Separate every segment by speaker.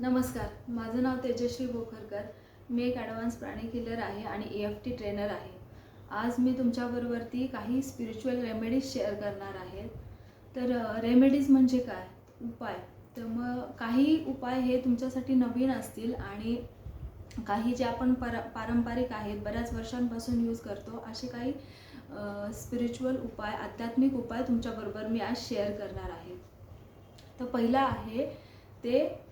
Speaker 1: नमस्कार माझं नाव तेजश्री बोखरकर. मी एक ॲडव्हान्स प्राणी किलर आहे आणि ए एफ टी ट्रेनर आहे. आज मी तुमच्याबरोबरती काही स्पिरिच्युअल रेमेडीज शेअर करणार आहे. तर रेमेडीज म्हणजे काय? उपाय. तर मग काही उपाय हे तुमच्यासाठी नवीन असतील आणि काही जे आपण पर पारंपरिक आहेत बऱ्याच वर्षांपासून यूज करतो असे काही स्पिरिच्युअल उपाय आध्यात्मिक उपाय तुमच्याबरोबर मी आज शेअर करणार आहे. तर पहिला आहे ते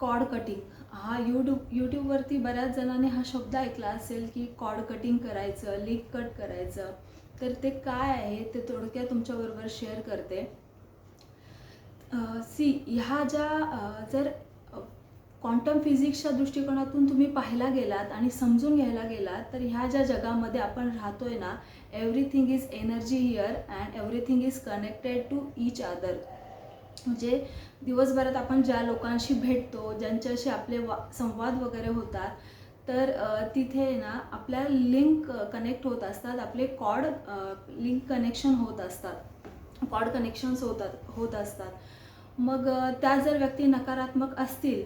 Speaker 1: कॉड कटिंग. हा यूट्यूब यूट्यूबवरती बऱ्याच जणांनी हा शब्द ऐकला असेल की कॉड कटिंग करायचं लीक कट करायचं. तर ते काय आहे ते थोडक्यात तुमच्याबरोबर शेअर करते. सी ह्या ज्या जर क्वांटम फिजिक्सच्या दृष्टिकोनातून तुम्ही पाहायला गेलात आणि समजून घ्यायला गेलात तर ह्या ज्या जगामध्ये आपण राहतोय ना everything is energy here and everything is connected to each other म्हणजे दिवसभरात आपण ज्या लोकांशी भेटतो ज्यांच्याशी आपले वा संवाद वगैरे होतात तर तिथे ना आपल्या लिंक कनेक्ट होत असतात आपले कॉड लिंक कनेक्शन होत असतात. कॉड कनेक्शन्स होतात होत असतात. मग त्या जर व्यक्ती नकारात्मक असतील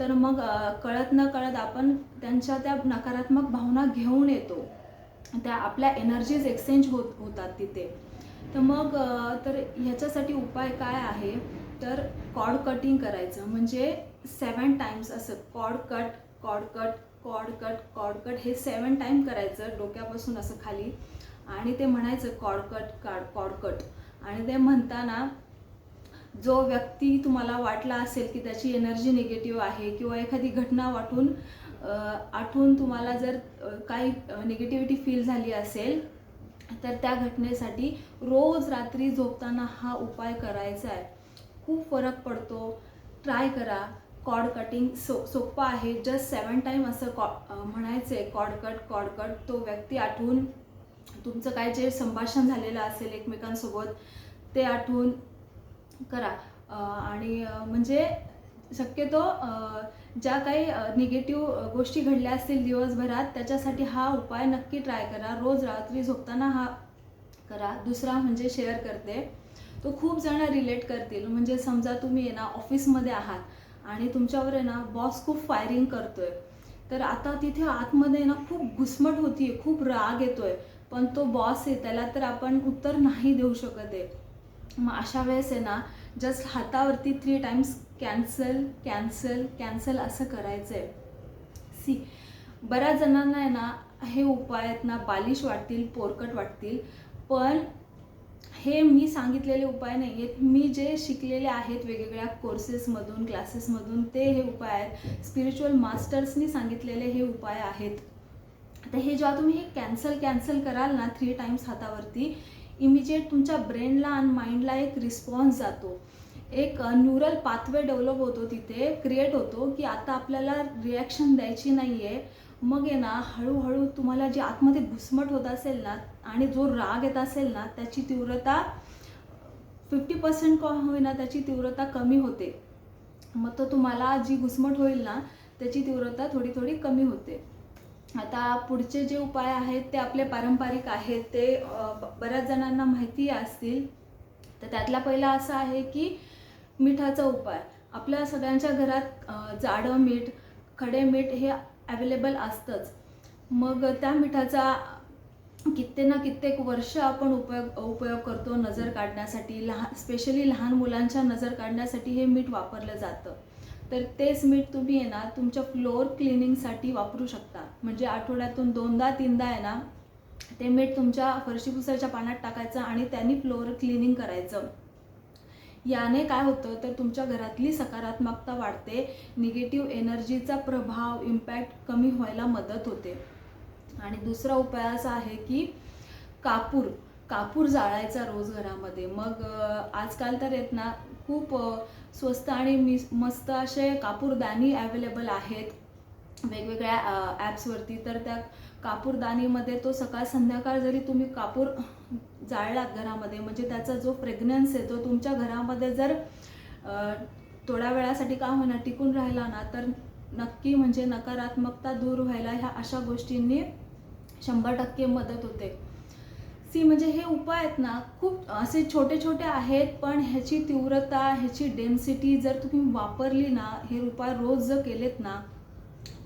Speaker 1: तर मग कळत न कळत आपण त्यांच्या त्या नकारात्मक भावना घेऊन येतो. त्या आपल्या एनर्जीज एक्सचेंज होत होतात तिथे. तर मग तर ह्याच्यासाठी उपाय काय आहे? तर कॉड कटिंग करायचं. म्हणजे सेवन टाइम्स असं cord cut cord cut cord cut cord cut हे सेवन टाइम करायचं डोक्यापासून असं खाली. आणि ते म्हणायचं cord cut cord cord cut. आणि ते म्हणताना जो व्यक्ती तुम्हाला वाटला असेल की त्याची एनर्जी निगेटिव्ह आहे किंवा एखादी घटना वाटून आठवून तुम्हाला जर काही निगेटिव्हिटी फील झाली असेल तर त्या घटनेसाठी रोज रात्री झोपताना हा उपाय करायचा आहे. खूप फरक पडतो. ट्राय करा. कॉड कटिंग सो सोपं आहे. जस्ट सेवन टाईम असं कॉ म्हणायचं आहे कॉड कट कॉड कट तो व्यक्ती आठवून तुमचं काय जे संभाषण झालेलं असेल एकमेकांसोबत ते आठवून करा. आणि म्हणजे शक्यतो ज्या काही निगेटिव्ह गोष्टी घडल्या असतील दिवसभरात त्याच्यासाठी हा उपाय नक्की ट्राय करा. रोज रात्री झोपताना हा करा. दुसरा म्हणजे शेअर करते. तो खूप जण रिलेट करतील. म्हणजे समजा तुम्ही आहे ना ऑफिसमध्ये आहात आणि तुमच्यावर आहे ना बॉस खूप फायरिंग करतोय. तर आता तिथे आतमध्ये ना खूप घुसमट होतीये खूप राग येतोय. पण तो बॉस आहे त्याला तर आपण उत्तर नाही देऊ शकत आहे. मग अशा वेळेस आहे ना जस्ट हातावरती three times cancel cancel cancel असं करायचं आहे सी बऱ्याच जणांना आहे ना हे उपाय आहेत ना बालिश वाटतील पोरकट वाटतील पण हे मी सांगितलेले उपाय नाही आहेत मी जे शिकलेले आहेत वेगवेगळ्या कोर्सेसमधून क्लासेसमधून ते हे उपाय आहेत. स्पिरिच्युअल मास्टर्सनी सांगितलेले हे उपाय आहेत. तर हे जेव्हा तुम्ही हे कॅन्सल कॅन्सल कराल ना थ्री टाइम्स हातावरती इमिजिएट तुमच्या ब्रेनला आणि माइंडला एक रिस्पॉन्स जातो. एक न्यूरल पाथवे डेव्हलप होतो तिथे क्रिएट होतो की आता आपल्याला रिॲक्शन द्यायची नाही आहे मग आहे ना हळूहळू तुम्हाला जे आतमध्ये घुसमट होत असेल ना आणि जो राग येत असेल ना त्याची तीव्रता फिफ्टी पर्सेंट का होईना त्याची तीव्रता कमी होते. मग तो तुम्हाला जी घुसमट होईल ना त्याची तीव्रता थोडी थोडी कमी होते. आता पुढचे जे उपाय आहेत ते आपले पारंपरिक आहेत. ते बऱ्याच जणांना माहिती असतील. तर त्यातला पहिला असा आहे की मिठाचा उपाय. आपल्या सगळ्यांच्या घरात जाडं मीठ खडे मीठ हे अवेलेबल असतंच. मग त्या मिठाचा कित्येक ना कित्येक वर्ष आपण उपयोग उपयोग करतो नजर काढण्यासाठी. लहान स्पेशली लहान मुलांच्या नजर काढण्यासाठी हे मीठ वापरलं जातं. तर तेच मीठ तुम्ही आहे ना तुमच्या फ्लोअर क्लिनिंगसाठी वापरू शकता. म्हणजे आठवड्यातून दोनदा तीनदा आहे ना ते मीठ तुमच्या फरशी पुसायच्या पाण्यात टाकायचं आणि त्यांनी फ्लोअर क्लिनिंग करायचं. याने काय होतं तर तुमच्या घरातली सकारात्मकता वाढते निगेटिव्ह एनर्जीचा प्रभाव इम्पॅक्ट कमी व्हायला मदत होते. आणि दुसरा उपाय असा आहे की कापूर कापूर जाळायचा रोज घरामध्ये. मग आजकाल तर येत ना खूप स्वस्त आणि मिस मस्त असे कापूरदानी अवेलेबल आहेत. वेगवेगळ्या ॲप्सवरती तर त्या कापूरदानीमध्ये तो सकाळ संध्याकाळ जरी तुम्ही कापूर जाळलात घरामध्ये म्हणजे त्याचा जो प्रेग्नन्स आहे तो तुमच्या घरामध्ये जर थोड्या वेळासाठी का होईना टिकून राहिला ना तर नक्की म्हणजे नकारात्मकता दूर व्हायला ह्या अशा गोष्टींनी शंभर टक्के मदत होते. सी म्हणजे हे उपाय आहेत ना खूप असे छोटे छोटे आहेत पण ह्याची तीव्रता ह्याची डेन्सिटी जर तुम्ही वापरली ना हे उपाय रोज जर केलेत ना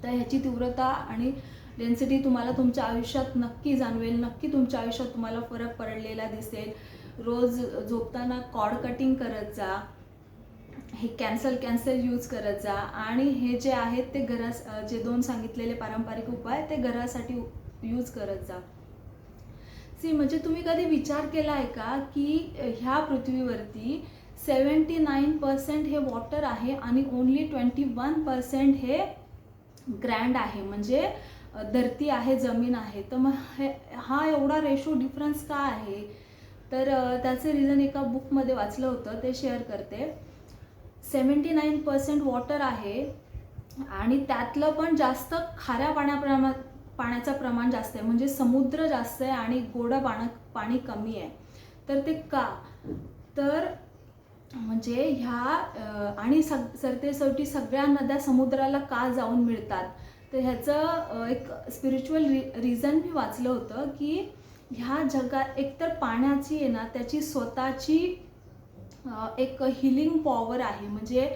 Speaker 1: तर ह्याची तीव्रता आणि डेन्सिटी तुम्हाला तुमच्या आयुष्यात नक्की जाणवेल नक्की तुमच्या आयुष्यात तुम्हाला फरक पडलेला दिसेल. रोज झोपताना कॉड कटिंग करत जा हे कॅन्सल कॅन्सल यूज करत जा आणि हे जे आहेत ते घरास जे दोन सांगितलेले पारंपरिक उपाय ते घरासाठी यूज करत जा. सी म्हणजे तुम्ही कधी विचार केला आहे का की ह्या पृथ्वीवरती सेवन्टी नाईन पर्सेंट हे वॉटर आहे आणि ओन्ली ट्वेंटी वन पर्सेंट हे ग्रँड आहे. म्हणजे धरती आहे जमीन आहे तर मग हे हा एवढा रेशो डिफरन्स का आहे? तर त्याचं रिझन एका बुकमध्ये वाचलं होतं ते शेअर करते. सेवन्टी नाईन पर्सेंट वॉटर आहे आणि त्यातलं पण जास्त खाऱ्या पाण्याप्रमा पाण्याचं प्रमाण जास्त आहे. म्हणजे समुद्र जास्त आहे आणि गोडं पाणं पाणी कमी आहे. तर ते का? तर म्हणजे ह्या आणि सग सरतेसोटी सगळ्या नद्या समुद्राला का जाऊन मिळतात? तर ह्याचं एक स्पिरिच्युअल रि रिझन मी वाचलं होतं की ह्या जगात एकतर पाण्याची आहे ना त्याची स्वतःची एक हिलिंग पॉवर आहे. म्हणजे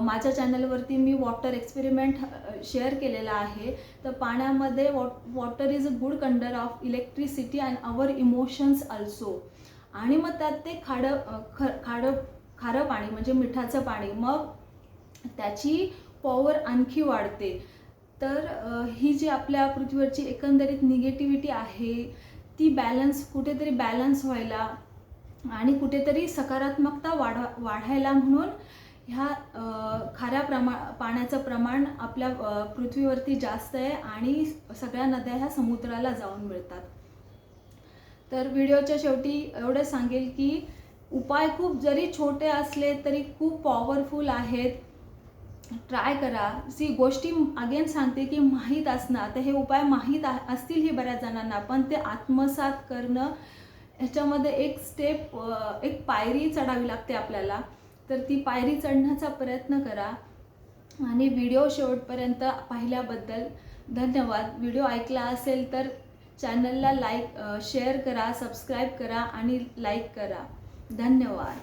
Speaker 1: माझ्या चॅनलवरती मी वॉटर एक्सपेरिमेंट शेअर केलेला आहे. तर पाण्यामध्ये वॉ water is a good conductor of electricity and our emotions also आणि मग त्यात ते खाडं ख खाडं खारं पाणी म्हणजे मिठाचं पाणी मग त्याची पॉवर आणखी वाढते. तर ही जी आपल्या पृथ्वीवरची एकंदरीत निगेटिव्हिटी आहे ती बॅलन्स कुठेतरी बॅलन्स व्हायला आणि कुठेतरी सकारात्मकता वाढ वाढायला म्हणून ह्या खाऱ्या प्रमा पाण्याचं प्रमाण आपल्या पृथ्वीवरती जास्त आहे आणि सगळ्या नद्या ह्या समुद्राला जाऊन मिळतात. तर व्हिडिओच्या शेवटी एवढं सांगेल की उपाय खूप जरी छोटे असले तरी खूप पॉवरफुल आहेत. ट्राय करा. सी गोष्टी अगेन सांगते की माहीत असणार. तर हे उपाय माहीत असतील ही बऱ्याच जणांना पण ते आत्मसात करणं ह्याच्यामध्ये एक स्टेप एक पायरी चढावी लागते आपल्याला. तर ती पायरी चढण्याचा प्रयत्न करा. आणि व्हिडिओ शेवटपर्यंत पाहिल्याबद्दल धन्यवाद. व्हिडिओ ऐकला असेल तर चॅनलला लाईक शेअर करा सबस्क्राईब करा आणि लाईक करा. धन्यवाद.